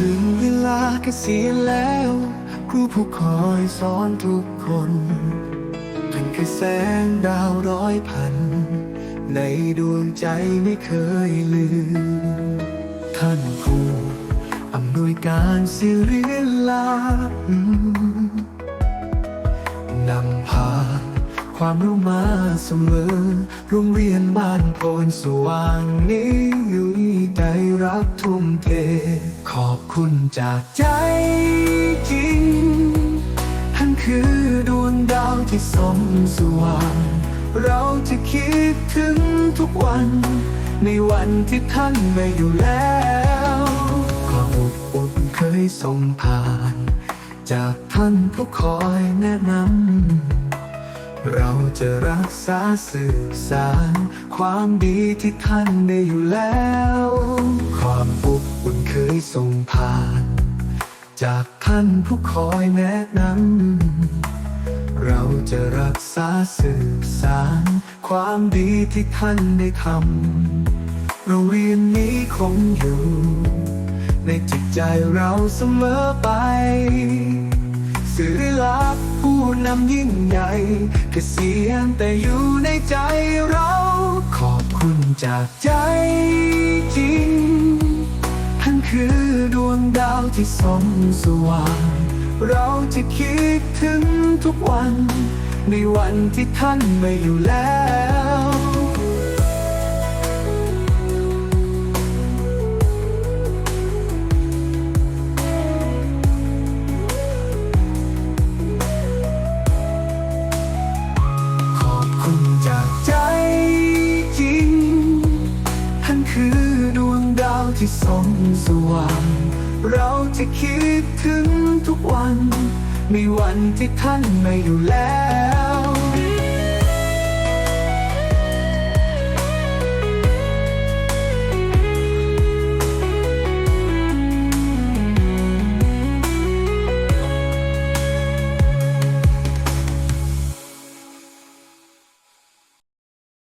ถึงเวลาเกษียณแล้ว ครูผู้คอยสอนทุกคนเป็นคือแสงดาวร้อยพัน ในดวงใจไม่เคยลืม ท่านครูอำนวยการศิริลา นำพา ความรู้มาเสมอ โรงเรียนบ้านโพนสว่างนี้อยู่ได้รักทุ่มเท ขอบคุณจากใจจริง ท่านคือดวงดาวที่ส่องสว่าง เราจะคิดถึงทุกวัน ในวันที่ท่านไม่อยู่แล้วความอบอุ่นเคยส่งผ่าน จากท่านผู้คอยแนะนำ เราจะรักษาสื่อสาร ความดีที่ท่านได้อยู่แล้ว ความอบอุ่นเคยส่งผ่าน จากท่านผู้คอยแนะนำเราจะรักษาสื่อสาร ความดีที่ท่านได้ทำโรงเรียนนี้คงอยู่ ในจิตใจเราเสมอไป นำยิ่งใหญ่เกษียณแต่อยู่ในใจเรา ขอบคุณจากใจจริง ท่านคือดวงดาวที่ส่องสว่าง เราจะคิดถึงทุกวัน ในวันที่ท่านไม่อยู่แล้ว คือดวงดาวที่ส่องสว่าง เราจะคิดถึงทุกวัน มีวันที่ท่านไม่อยู่แล้ว